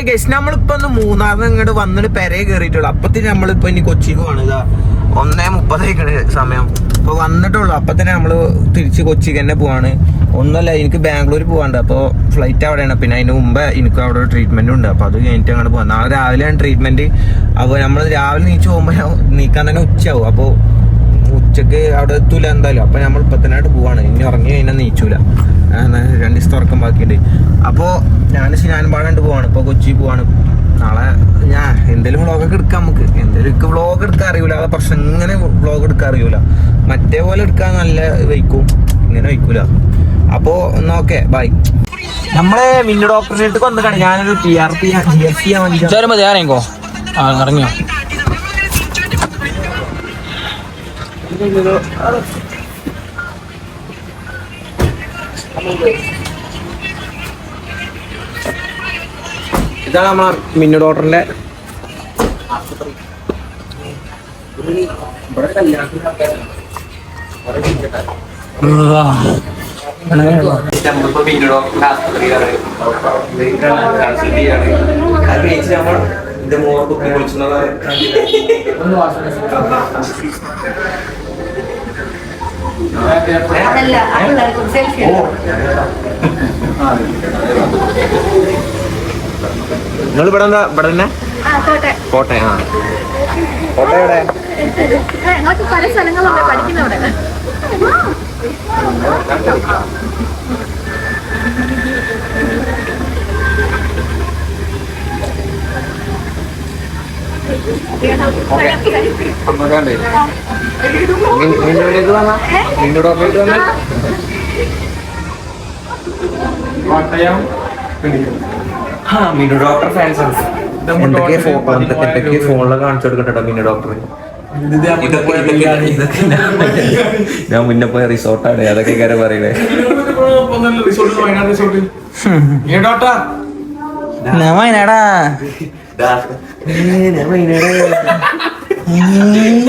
Hi guys നമ്മളിപ്പോ ഒന്ന് മൂന്നാറിന് ഇങ്ങോട്ട് വന്നിട്ട് പെരയെ കയറിയിട്ടുള്ളൂ അപ്പത്തിന് നമ്മളിപ്പോ ഇനി കൊച്ചിക്ക് പോവാണ് ഇതാ ഒന്നേ മുപ്പതേക്കണ് സമയം. അപ്പൊ വന്നിട്ടുള്ളൂ. അപ്പത്തന്നെ നമ്മൾ തിരിച്ച് കൊച്ചിക്ക് തന്നെ പോവാണ്. ഒന്നല്ല എനിക്ക് ബാംഗ്ലൂർ പോവാണ്ട്. അപ്പോൾ ഫ്ലൈറ്റ് അവിടെയാണ്. പിന്നെ അതിന് മുമ്പ് എനിക്ക് അവിടെ ട്രീറ്റ്മെന്റ് ഉണ്ട്. അപ്പോൾ അത് കഴിഞ്ഞിട്ട് അങ്ങോട്ട് പോകാം നാളെ രാവിലെയാണ് ട്രീറ്റ്മെന്റ് അപ്പോൾ നമ്മൾ രാവിലെ നീച്ച് പോകുമ്പോൾ നീക്കാൻ തന്നെ ഉച്ചയാവും. അപ്പോൾ ഉച്ചയ്ക്ക് അവിടെ എത്തൂല എന്തായാലും. അപ്പൊ നമ്മൾ ഇപ്പത്തനായിട്ട് പോവാണ്. ഇനി ഉറങ്ങി കഴിഞ്ഞാൽ നീച്ചൂല. രണ്ട് ദിവസം തുറക്കം ബാക്കിയുണ്ട്. അപ്പോ ഞാൻ ഞാൻ പാടാണ്ട് പോവാണ്. ഇപ്പൊ കൊച്ചി പോവാണ്. നാളെ ഞാൻ എന്തെങ്കിലും വ്ളോഗൊക്കെ എടുക്കാം നമുക്ക്. എന്തെങ്കിലും വ്ളോഗ് എടുക്കാൻ അറിയൂല. അതെ പ്രശ്നം ഇങ്ങനെ വ്ളോഗ് എടുക്കാൻ അറിയൂല. മറ്റേ പോലെ എടുക്കാൻ നല്ല വയ്ക്കും ഇങ്ങനെ വയ്ക്കൂല അപ്പോ നോക്കെ ബൈ. നമ്മളെ മിന്നു ഡോക്ടറിന്റെ അടുത്ത് ഞാനൊരു P R P G S ആ ഇറങ്ങിയോ? ഇതാണ് നമ്മളെ മിന്നു മിന്നു ഡോക്ടറിന്റെ കഴിച്ച് നമ്മൾ മോർ അതല്ല സെൽഫി നിങ്ങൾ ഇവിടെ എന്താ ഇവിടെ തന്നെ? കോട്ടയം ആ. കോട്ടയം എവിടെ? ഞങ്ങൾക്ക് പല സ്ഥലങ്ങളുണ്ട് പഠിക്കുന്നവിടെ. മിന്നുവിലേക്ക് വന്നാ മിന്നു ഡോക്ടറിലേക്ക് വന്നാ ആ മിന്നു ഡോക്ടർ ഫാൻസ് എന്തൊക്കെ എന്തൊക്കെ ഫോണിൽ കാണിച്ചു കൊടുക്കട്ടോ മിന്നു ഡോക്ടർ? ഇതൊക്കെ ഇതൊക്കെ ഇതൊക്കെ ഞാൻ- മുന്നേ പോയ റിസോർട്ടാണ് അതൊക്കെ കാര്യം പറയണേ. ഞാൻ വയനാടാ.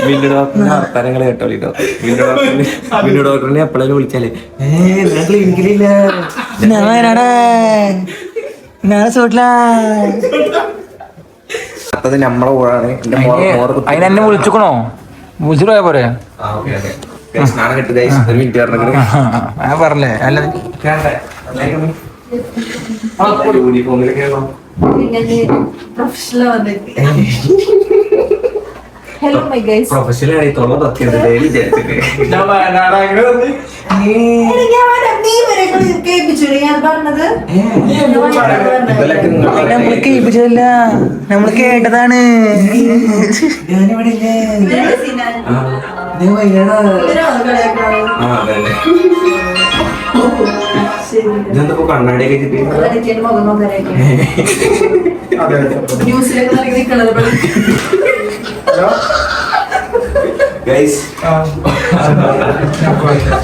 മിന്നു ഡോക്ടറിന്റെ വർത്താനങ്ങൾ ഡോക്ടറിന് എപ്പോഴും വിളിച്ചാലേ ഏ ഞാൻ ക്ലിനിക്കിലില്ല. ഞാൻ വയനാടാ? ഞാൻ അത് നമ്മളെ കൂടാണ് വിളിച്ചുക്കണോ? വിളിച്ചിട്ട് പോയാ പോരെ. ഞാൻ പറഞ്ഞേ അല്ല. യൂണിഫോമിലൊക്കെ? പ്രൊഫഷണൽ വന്നിട്ട് ഹലോ മൈ ഗൈസ് വിചാരിച്ചിട്ട്. ഞാൻ നമ്മൾ കേട്ടതാണ്. ഞാനിവിടെ ഇതെന്തിപ്പോ കണ്ണാടിയൊക്കെ കിട്ടി? ഗൈസ്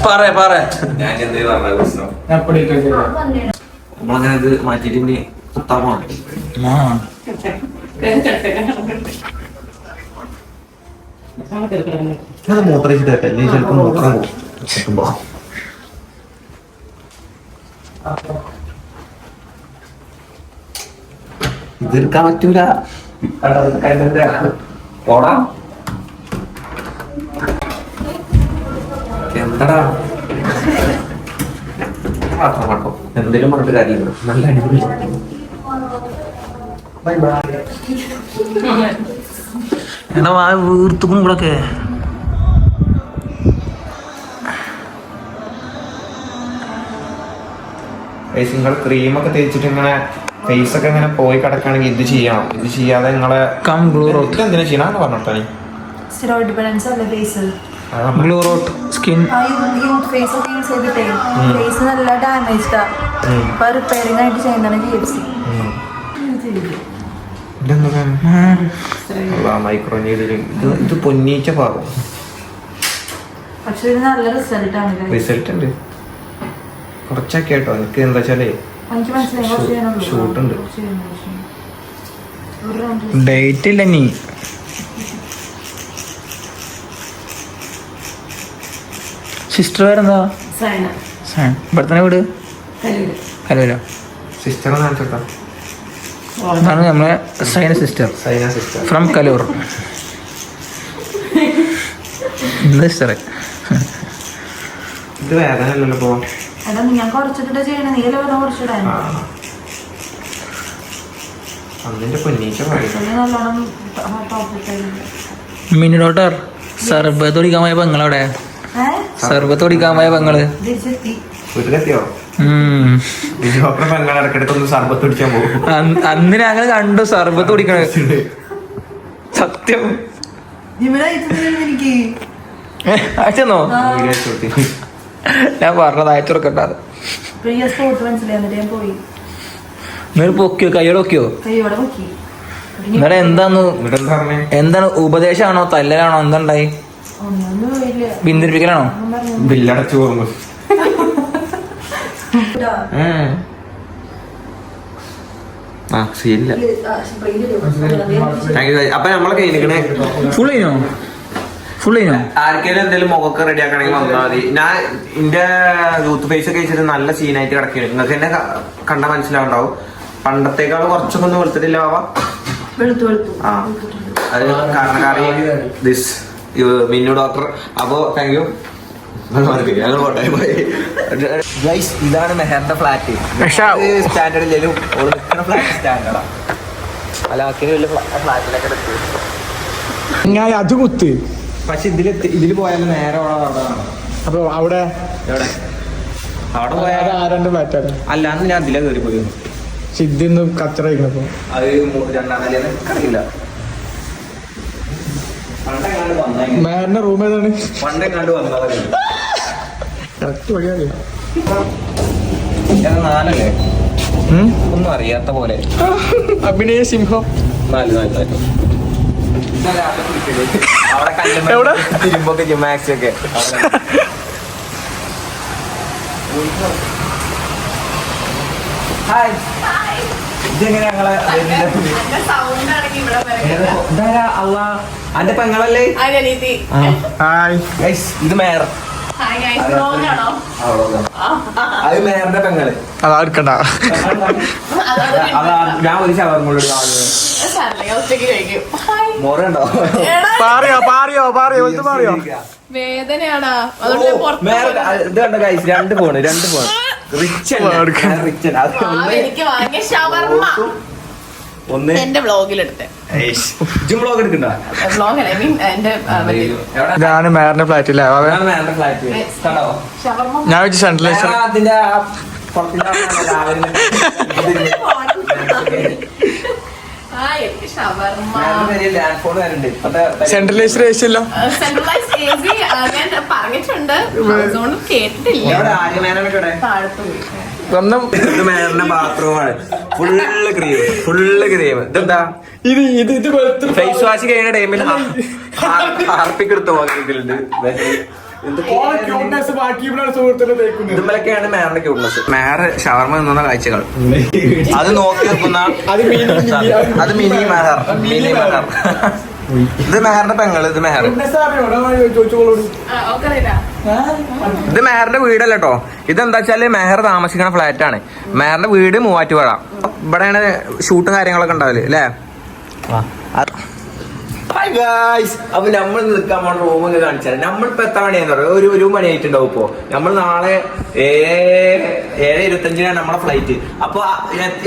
പറ പറ. ഞാൻ എന്തേ പറഞ്ഞ പ്രശ്നം. നമ്മളങ്ങനെ ഇത് കുത്താമാണ് ചിലപ്പോ മൂത്രം പോകും ഇതെടുക്കാൻ പറ്റൂല. പോടാ. എന്താടാ? മാത്രം കേട്ടോ എന്തെങ്കിലും പറഞ്ഞിട്ട് കാര്യമില്ല. നല്ല അടിപൊളി. ബൈ ബൈ എടാ ക്രീം നിങ്ങൾ ക്രീമൊക്കെ തേച്ചിട്ട് ഇങ്ങനെ ഫേസ് ഒക്കെ ഇങ്ങനെ പോയി കിടക്കുകയാണെങ്കിൽ ഇത് ചെയ്യണം. ഇത് ചെയ്യാതെ നിങ്ങളെ എന്തിനാ ചെയ്യണം പറഞ്ഞോട്ടോ നീ. സ്റ്റിറോയിഡ് ഡിപെൻഡൻസ് അല്ല ഫേസ് ഗ്ലൂ റോട്ട് സ്കിൻ ഫേസ് ഒക്കെ യൂസ് ചെയ്തിട്ടേ ഫേസ് നല്ല ഡാമേജ്ഡാ ഉം. അപ്പൊ റിപ്പയറിംഗ് ആയിട്ട് ചെയ്യുന്നതാണ് ജി എഫ് സി ഉം. ഇതെന്താണ് മൈക്രോ നീഡിൽ ഇത് ഇത് പൊന്നീച്ച പാറും പക്ഷെ ഇത് നല്ല റിസൾട്ട് ആണ് റിസൾട്ട് ഉണ്ട്. കുറച്ചൊക്കെ കേട്ടോ എനിക്ക് എന്താ വെച്ചാലേ ഷൂട്ടുണ്ട്. ഡേറ്റ് ഇല്ല നീ സിസ്റ്റർ വേറെന്താ സൈന ഇവിടെ തന്നെ വീട്? കല്ലൂര് ഹലോ സിസ്റ്റർ അതാണ് നമ്മളെ Saina sister. Saina sister. From Kaloor. സിസ്റ്ററെ? ഇത് വേദന അല്ലല്ലോ എടാ ഞാൻ കുറച്ചിട്ട് ചെയ്യണേ. നീ അല്ലേ പറഞ്ഞ കുറച്ചിടാൻ? ആ. അന്നിന്റെ പൊന്നീച്ച പറയും പുള്ളി നല്ലോണം ടോപ്പിട്ടായിരുന്നു മിനി ഡോട്ടർ സർബത്ത് കുടിക്കാൻ പോയ പെങ്ങളവിടെ സർബത്ത് കുടിക്കാൻ പോയ പെങ്ങൾ? അന്ന് ഞങ്ങൾ ഞങ്ങൾ കണ്ടു സർബത്ത് കുടിക്കണ സത്യം. ഇവിടെ ഞാൻ പറഞ്ഞത് അയച്ചു കൊടുക്കണ്ടത് നിങ്ങൾ പൊക്കിയോ കൈയോടെ പൊക്കിയോ എന്താന്ന്? പറഞ്ഞേ? എന്താണ് ഉപദേശമാണോ തല്ലലാണോ എന്താണ്ടായി? പിന്തിരിപ്പിക്കലാണോ ബില്ലടച്ചു പോകുന്നു അപ്പൊ നമ്മളെ കഴിഞ്ഞിരിക്കണേ ഫുൾ ചെയ്യണോ ചെയ്യണോ ആർക്കെങ്കിലും എന്തെങ്കിലും മുഖമൊക്കെ റെഡി ആക്കണമെങ്കിൽ വന്നാൽ മതി. ഞാൻ എന്റെ യൂത്ത് ഫേസ് ഒക്കെ വെച്ചിട്ട് നല്ല സീനായിട്ട് കിടക്കുകയാണ് നിങ്ങൾക്ക് എന്നെ കണ്ട മനസ്സിലാവുണ്ടാവും. പണ്ടത്തേക്കാൾ കുറച്ചൊക്കെ ഒന്ന് വെളുത്തിട്ടില്ല ബാബ? ആ. അത് കാരണക്കാരി ദിസ് മിന്നു ഡോക്ടർ അപ്പോ താങ്ക് യു ഇതാണ് മെഹറിന്റെ ഫ്ലാറ്റ് സ്റ്റാൻഡേർഡ് ഇല്ലെങ്കിലും ഓൾ നിൽക്കുന്ന ഫ്ലാറ്റ് സ്റ്റാൻഡേർഡാ അല്ല അക്കിന് വലിയ ഫ്ലാറ്റിലൊക്കെ അത് കുത്ത്. പക്ഷെ ഇതിൽ ഇതിൽ പോയാൽ നേരെ അവിടെയാണ് അപ്പൊ അവിടെ? എവിടെ? അവിടെ പോയാൽ ആരണ്ട് ഫ്ലാറ്റാണ് അല്ല അന്ന് ഞാൻ അതിലെ കയറി പോയി. സിദ്ധിന്ന് കച്ചറ വയ്ക്കണപ്പോ അത് രണ്ടാം നിലയിൽ അറിയില്ല റൂം ഏതാണ്? പണ്ടെങ്ങാണ്ട് വന്നതല്ലേ കറക്റ്റ് വഴിയറിയാം നാലല്ലേ? ഒന്നും അറിയാത്ത പോലെ. അഭിനയ സിംഹം. നാല് നാല് നാല്. അവിടെ എവിടെ? തിരുമ്പൊക്കെ ചെയ്യും മാക്സ് ഒക്കെ ഹായ്. ഇതെങ്ങനെ ഞങ്ങളെ ഇതാരാ? അള്ള. അന്റെ പെങ്ങളല്ലേ? ഹായ്. ഗൈസ് ഇത് മേയർ. അത് മേയറിന്റെ പെങ്ങൾ. അതാ എടുക്കണ്ട ഞാൻ ഒരു ശവർമ്മ മോറുണ്ടോ പാറിയോ പാറിയോ പാറിയോ വലുത് പാറിയോ? വേദനയാടാ. ഇത് കണ്ട ഗൈസ് രണ്ട് ഫോണ് രണ്ട് ഫോൺ റിച്ച്. റിച്ച് എനിക്ക് വാങ്ങിയ ഷവർമ്മ. ഒന്ന്. എന്റെ വ്ളോഗിലെടുത്തെ. ജിം ബ്ലോഗ് എടുക്കണ്ട. വ്ളോഗ് ഐ മീൻ എന്റെ ഇതാണ് മേറിന്റെ ഫ്ലാറ്റില്ല ഫ്ലാറ്റ് കണ്ടോ? ഞാൻ വെച്ച് സെൻട്രലൈസർ അതിന്റെ ആ പുറത്തിന്റെ ആ രാവിലെ ആ എനിക്ക് ഷവർമ്മ. ലാൻഡ് ഫോൺ വരുന്നുണ്ട് ഇപ്പത്തെ സെൻട്രലൈസർ ഏഷ്യല്ലോ സെൻട്രലൈസ് എ സി പറഞ്ഞിട്ടുണ്ട്. കേട്ടിട്ടില്ല. സ്വന്തം ബാത്റൂമാണ് ഫുള്ള് ക്രീം ഫുള്ള് ക്രീം. ഇതെന്താ? ഇത് ഇത് ഇത് ഫേസ് വാഷ് കഴിഞ്ഞ ടൈമിൽ ഹാർപ്പിക്ക് എടുത്ത് നോക്കിയിട്ടുണ്ട് ഇതുമലൊക്കെയാണ് മേറിന്റെ ക്യൂട്ട്നസ് മേറ് ഷവർമ നിന്ന കാഴ്ചകൾ. അത് നോക്കി നിൽക്കുന്ന അത് മിനി മിനി അത് മിനി മെഹർ. മിനി മെഹർ. ഇത് മെഹറിന്റെ പെങ്ങൾ ഇത് മെഹർ. ചോദിച്ചോളൂ ഇത് മെഹറിന്റെ വീടല്ല കേട്ടോ ഇതെന്താ വെച്ചാൽ മെഹർ താമസിക്കുന്ന ഫ്ലാറ്റ് ആണ്. മെഹറിന്റെ വീട് മൂവാറ്റുപുഴ. ഇവിടെയാണ് ഷൂട്ടും കാര്യങ്ങളൊക്കെ ഉണ്ടാവില്ലേ അല്ലേ ഹായ് ഗായ്സ് അപ്പൊ നമ്മൾ നിൽക്കാൻ പോണ റൂം ഒക്കെ കാണിച്ചാൽ നമ്മളിപ്പോ എത്ര മണിയാന്ന് പറയുക ഒരു ഒരു മണി ആയിട്ടുണ്ടാവും ഇപ്പോ. നമ്മൾ നാളെ ഏഴ് ഏഴ് ഇരുപത്തഞ്ചിനാണ് നമ്മളെ ഫ്ലൈറ്റ് അപ്പൊ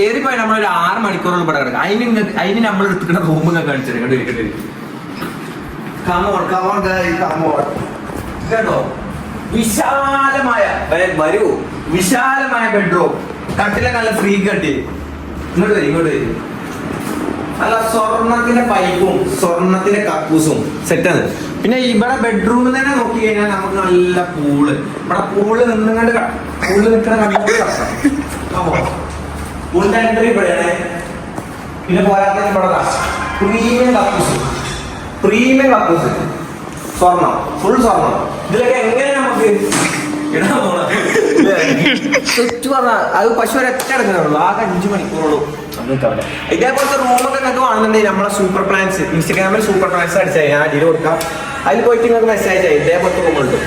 ഏറി പോയി നമ്മൾ ഒരു ആറ് മണിക്കൂറുള്ള ഇവിടെ കിടക്കാം. അതിന് അതിന് നമ്മൾ എടുത്തിട്ട് റൂം ഒക്കെ കാണിച്ചത് കണ്ടിരിക്കട്ടെ കമോൺ കമോൺ കമോൺ കേട്ടോ വിശാലമായ വര- വിശാലമായ ബെഡ്റൂം കട്ടിലെ നല്ല ഫ്രീ കട്ടി ഇങ്ങോട്ട് വരും ഇങ്ങോട്ട് വരും. നല്ല സ്വർണത്തിന്റെ പൈപ്പും സ്വർണത്തിന്റെ കക്കൂസും. സെറ്റാണ് പിന്നെ ഇവിടെ ബെഡ്റൂമിൽ തന്നെ നോക്കി കഴിഞ്ഞാൽ നമുക്ക് നല്ല പൂൾ ഇവിടെ പൂൾ നിന്നുകൊണ്ട് പൂൾ നിൽക്കുന്ന പൂളിന്റെ എൻട്രി ഇവിടെയാണ്. പിന്നെ പോരാത്തതിന് ഇവിടെ പ്രീമിയം കക്കൂസ്. പ്രീമിയം കക്കൂസ്. സ്വർണം ഫുൾ സ്വർണം. ഇതിലൊക്കെ എങ്ങനെ നമുക്ക് ഇടാൻ പോണ? പറഞ്ഞ അത് പശു ഒരൊറ്റ എടുക്കുന്നുള്ളൂ? ആകെ അഞ്ചു മണിക്കൂറുള്ളൂ. ഇതേപോലത്തെ റൂമൊക്കെ നിങ്ങൾക്ക് വേണമെന്നുണ്ടെങ്കിൽ നമ്മളെ സൂപ്പർ പ്ലാൻസ് ഇൻസ്റ്റാഗ്രാമിൽ സൂപ്പർ പ്ലാൻസ് അടിച്ചാൽ ഞാൻ അടിയിൽ കൊടുക്കാം. അതിൽ പോയിട്ട് നിങ്ങൾക്ക് മെസ്സേജ് ആയി ഇതേപോലത്തെ റൂമുണ്ട്